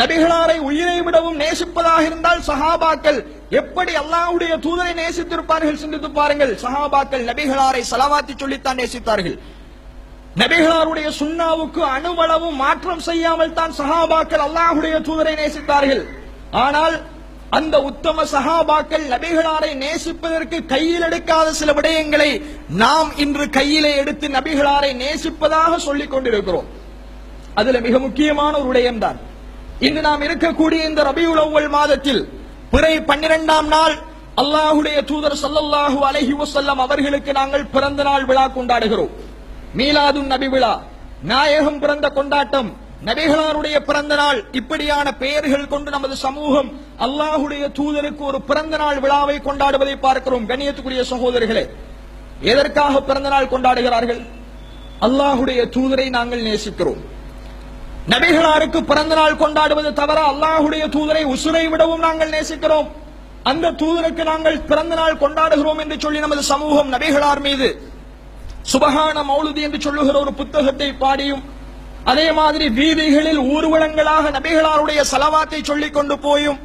நபிகளாரை உயிரை விடவும் நேசிப்பதாக இருந்தால் சஹாபாக்கள் எப்படி அல்லாஹுடைய தூதரை நேசித்திருப்பார்கள் சிந்தித்து பாருங்கள். சஹாபாக்கள் நபிகளாரை சலவாத்தி சொல்லித்தான் நேசித்தார்கள். நபிகளாருடைய சுண்ணாவுக்கு அணுவளவும் மாற்றம் செய்யாமல் தான் சஹாபாக்கள் அல்லாஹுடைய தூதரை நேசித்தார்கள். ஆனால் அந்த உத்தம சஹாபாக்கள் நபிகளாரை நேசிப்பதற்கு கையில் எடுக்காத சில விடயங்களை நாம் இன்று கையிலே எடுத்து நபிகளாரை நேசிப்பதாக சொல்லிக் கொண்டிருக்கிறோம். அதுல மிக முக்கியமான ஒரு விடயம்தான். இன்று நாம் இருக்கக்கூடிய இந்த ரபியுல் அவ்வல் மாதத்தில் பிறை பன்னிரெண்டாம் நாள் அல்லாஹுடைய தூதர் சல்லல்லாஹு அலஹி வசல்லம் அவர்களுக்கு நாங்கள் பிறந்த நாள் விழா கொண்டாடுகிறோம். மீலாது நபி விழா நாயகம் பிறந்த கொண்டாட்டம் நபிகளாருடைய பிறந்த நாள் இப்படியான பெயர்கள் கொண்டு நமது சமூகம் அல்லாஹுடைய தூதருக்கு ஒரு பிறந்த நாள் விழாவை கொண்டாடுவதை பார்க்கிறோம். கண்ணியத்துக்குரிய சகோதரர்களே எதற்காக பிறந்த நாள் கொண்டாடுகிறார்கள்? அல்லாஹுடைய தூதரை நாங்கள் நேசிக்கிறோம். நபிகளாருக்கு பிறந்த நாள் கொண்டாடுவது தவிர அல்லாஹுடைய தூதரை உசுரை விடவும் நாங்கள் நேசிக்கிறோம். அந்த தூதருக்கு நாங்கள் பிறந்த நாள் கொண்டாடுகிறோம் என்று சொல்லி நமது சமூகம் நபிகளார் மீது சுபகான மௌலுதி என்று சொல்லுகிற ஒரு புத்தகத்தை பாடியும் அதே மாதிரி வீதிகளில் ஊர்வலங்களாக நபிகளாருடைய சலவாத்தை சொல்லிக் கொண்டு போயும்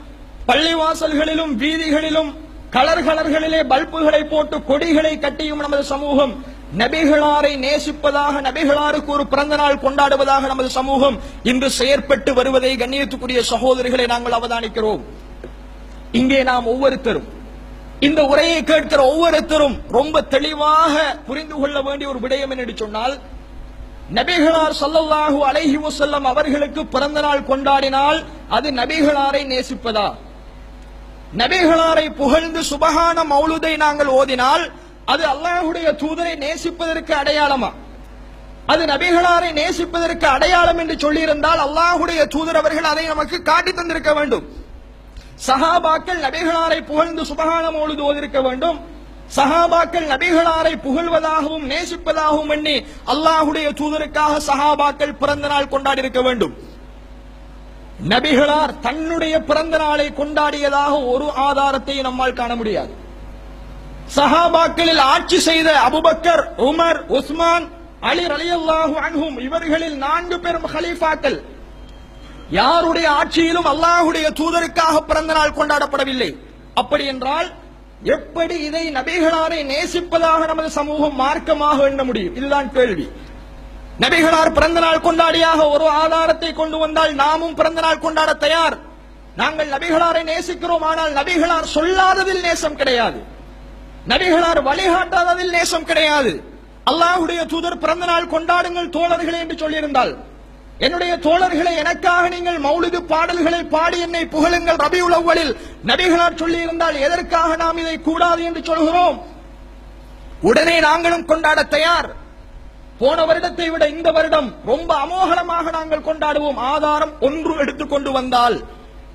பள்ளிவாசல்களிலும் வீதிகளிலும் கலர் கலர்களிலே பல்புகளை போட்டு கொடிகளை கட்டியும் நமது சமூகம் நபிகளாரை நேசிப்பதாக நபிகளாருக்கு ஒரு பிறந்த நாள் கொண்டாடுவதாக நமது சமூகம் இன்று செயற்பட்டு வருவதை கண்ணியத்துக்குரிய சகோதரிகளை நாங்கள் அவதானிக்கிறோம். இங்கே நாம் ஒவ்வொருத்தரும் இந்த உரையை கேட்கிற ஒவ்வொருத்தரும் ரொம்ப தெளிவாக புரிந்து கொள்ள வேண்டிய ஒரு விடயம் என்று சொன்னால் நபிகளார் ஸல்லல்லாஹு அலைஹி செல்லம் அவர்களுக்கு பிறந்த நாள் கொண்டாடினால் அது நபிகளாரை நேசிப்பதா? நபிகளாரை புகழ்ந்து சுபகான மௌலுதை நாங்கள் ஓதினால் அது அல்லாஹுடைய தூதரை நேசிப்பதற்கு அடையாளமா? அது நபிகளாரை நேசிப்பதற்கு அடையாளம் என்று சொல்லியிருந்தால் அல்லாஹுடைய தூதர் அவர்கள் அதை நமக்கு காட்டி தந்திருக்க வேண்டும். சஹாபாக்கள் நபிகளாரை புகழ்ந்து சுபஹான மௌலுது வேண்டும். சஹாபாக்கள் நபிகளாரை புகழ்வதாகவும் நேசிப்பதாகவும் எண்ணி அல்லாஹுடைய தூதருக்காக சஹாபாக்கள் பிறந்த நாள் கொண்டாடி இருக்க வேண்டும். நபிகளார் தன்னுடைய பிறந்த நாளை கொண்டாடியதாக ஒரு ஆதாரத்தை நம்மால் காண முடியாது. சஹாபாக்களில் ஆட்சி செய்த Abu Bakr Umar Usman Ali அலியல்லாஹு அன்ஹும் இவர்களில் நான்கு பெரும் ஹலீஃபாக்கள் யாருடைய ஆட்சியிலும் அல்லாஹுடைய தூதருக்காக பிறந்த நாள் கொண்டாடப்படவில்லை. அப்படி என்றால் எப்படி இதை நபிகளாரை நேசிப்பதாக நமது சமூகம் மார்க்கமாக எண்ண முடியும்? இதுதான் கேள்வி. நபிகளார் பிறந்த நாள் கொண்டாடியாக ஒரு ஆதாரத்தை கொண்டு வந்தால் நாமும் பிறந்த நாள் கொண்டாட தயார். நாங்கள் நபிகளாரை நேசிக்கிறோம் ஆனால் நபிகளார் சொல்லாததில் நேசம் கிடையாது. நபிகளார் வழிகாட்டாததில் நேசம் கிடையாது. அல்லாஹுடைய தூதர் பிறந்த நாள் கொண்டாடுங்கள் தோழர்களே என்று சொல்லியிருந்தால் என்னுடைய தோழர்களை எனக்காக நீங்கள் மௌலிது பாடல்களை பாடி என்னை புகழுங்கள் ரபி உளவுகளில் நபிகளார் சொல்லியிருந்தால் எதற்காக நாம் இதை கூடாது என்று சொல்கிறோம்? உடனே நாங்களும் கொண்டாட தயார். போன வருடத்தை விட இந்த வருடம் ரொம்ப அமோகலமாக நாங்கள் கொண்டாடுவோம். ஆதாரம் ஒன்று எடுத்துக்கொண்டு வந்தால்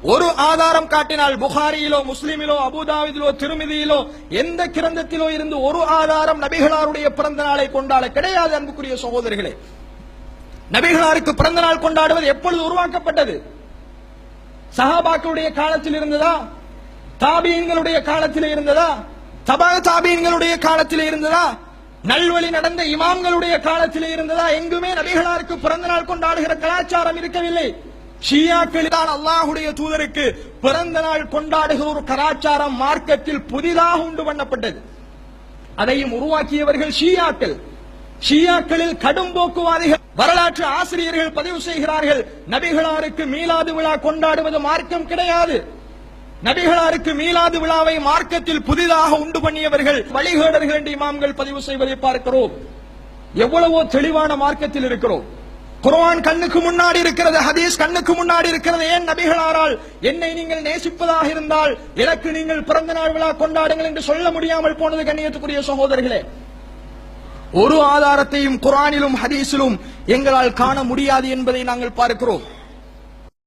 ஒரு ஆதாரம் காட்டினால் புகாரியிலோ முஸ்லிமிலோ அபுதாவிதிலோ திருமிதியிலோ எந்த கிரந்தத்திலோ இருந்து ஒரு ஆதாரம் நபிகளாருடைய பிறந்த நாளை கொண்டாட கிடையாது அன்புக்குரிய சகோதரிகளே. நபிகளாருக்கு பிறந்த நாள் கொண்டாடுவது எப்பொழுது உருவாக்கப்பட்டது? சஹாபாக்களுடைய காலத்தில் இருந்ததா? தாபியங்களுடைய காலத்தில் இருந்ததா? தபா தாபியங்களுடைய காலத்தில் இருந்ததா? நல்வழி நடந்த இமாம்களுடைய காலத்தில் இருந்ததா? எங்குமே நபிகளாருக்கு பிறந்த நாள் கொண்டாடுகிற கலாச்சாரம் இருக்கவில்லை. ஷியாக்கள் அல்லாஹுடைய தூதருக்கு பிறந்த நாள் கொண்டாடுகிற ஒரு கலாச்சாரம் மார்க்கத்தில் புதிதாக உண்டு பண்ணப்பட்டது. அதையும் உருவாக்கியவர்கள் ஷியாக்கள். ஷியாக்களில் கடும் போக்குவாதிகள் வரலாற்று ஆசிரியர்கள் பதிவு செய்கிறார்கள் நபிகளாருக்கு மீலாது விழா கொண்டாடுவது மார்க்கம் கிடையாது. நபிகளாருக்கு மீலாது விழாவை மார்க்கத்தில் புதிதாக உண்டு பண்ணியவர்கள் வழிகேடர்கள் என்று இமாம்கள் பதிவு செய்வதை பார்க்கிறோம். எவ்வளவோ தெளிவான மார்க்கத்தில் இருக்கிறோம். குரான் கண்ணுக்கு முன்னாடி இருக்கிறது ஹதீஸ் கண்ணுக்கு முன்னாடி இருக்கிறது. ஏன் நபிகளாரால் என்னை நீங்கள் நேசிப்பதாக இருந்தால் எனக்கு நீங்கள் பிறந்த நாள் விழா கொண்டாடுங்கள் என்று சொல்ல முடியாமல் போனது கண்ணியத்துக்குரிய சகோதரர்களே. ஒரு ஆதாரத்தையும் குரானிலும் ஹதீஸிலும் எங்களால் காண முடியாது என்பதை நாங்கள் பார்க்கிறோம்.